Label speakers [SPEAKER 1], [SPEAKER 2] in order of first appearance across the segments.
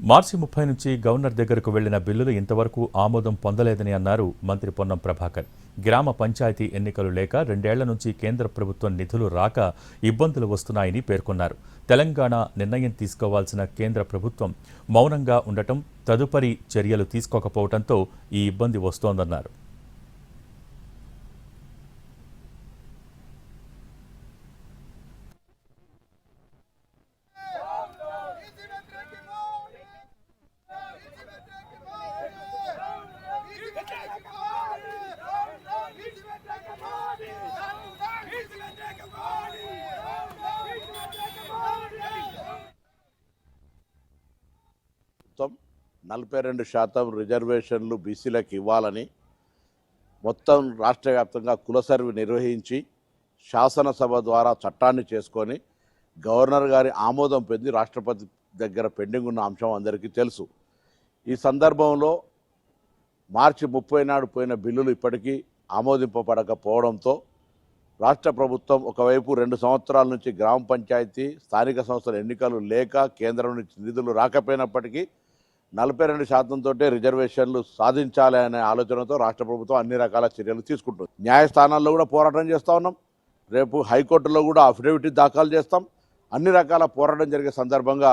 [SPEAKER 1] మార్చి ముప్పై నుంచి గవర్నర్ దగ్గరకు వెళ్ళిన బిల్లులు ఇంతవరకు ఆమోదం పొందలేదని అన్నారు మంత్రి పొన్నం ప్రభాకర్. గ్రామ పంచాయతీ ఎన్నికలు లేక రెండేళ్ళ నుంచి కేంద్ర ప్రభుత్వం నిధులు రాక ఇబ్బందులు వస్తున్నాయని పేర్కొన్నారు. తెలంగాణ నిర్ణయం తీసుకోవాల్సిన కేంద్ర ప్రభుత్వం మౌనంగా ఉండటం తదుపరి చర్యలు తీసుకోకపోవడంతో ఈ ఇబ్బంది వస్తోందన్నారు.
[SPEAKER 2] మొత్తం నలభై రెండు శాతం రిజర్వేషన్లు బీసీలకు ఇవ్వాలని మొత్తం రాష్ట్ర వ్యాప్తంగా కుల సర్వే నిర్వహించి శాసనసభ ద్వారా చట్టాన్ని చేసుకొని గవర్నర్ గారి ఆమోదం పొంది రాష్ట్రపతి దగ్గర పెండింగ్ ఉన్న అంశం అందరికీ తెలుసు. ఈ సందర్భంలో మార్చి ముప్పై నాడు పోయిన బిల్లులు ఇప్పటికీ ఆమోదింపబడకపోవడంతో రాష్ట్ర ప్రభుత్వం ఒకవైపు రెండు సంవత్సరాల నుంచి గ్రామ పంచాయతీ స్థానిక సంస్థల ఎన్నికలు లేక కేంద్రం నుంచి నిధులు రాకపోయినప్పటికీ నలభై రెండు శాతంతో రిజర్వేషన్లు సాధించాలి అనే ఆలోచనతో రాష్ట్ర ప్రభుత్వం అన్ని రకాల చర్యలు తీసుకుంటుంది. న్యాయస్థానాల్లో కూడా పోరాటం చేస్తూ ఉన్నాం. రేపు హైకోర్టులో కూడా అఫిడవిట్ దాఖలు చేస్తాం. అన్ని రకాల పోరాటం జరిగే సందర్భంగా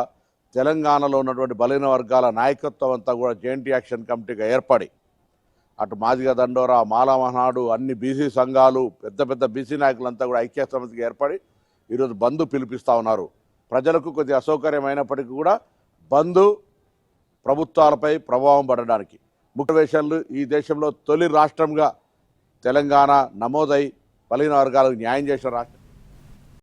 [SPEAKER 2] తెలంగాణలో ఉన్నటువంటి బలహీన వర్గాల నాయకత్వం అంతా కూడా జేఎన్టీ యాక్షన్ కమిటీగా ఏర్పడి అటు మాదిగ దండోరా మాలా అన్ని బీసీ సంఘాలు పెద్ద పెద్ద బీసీ నాయకులంతా కూడా ఐక్య సమితికి ఏర్పడి ఈరోజు బంధు పిలిపిస్తూ ఉన్నారు. ప్రజలకు కొద్ది అసౌకర్యమైనప్పటికీ కూడా బంధు ప్రభుత్వాలపై ప్రభావం పడడానికి. ముఖ్యవేషన్లు ఈ దేశంలో తొలి రాష్ట్రంగా తెలంగాణ నమోదై బలహీన వర్గాలకు న్యాయం చేసిన రాష్ట్రం.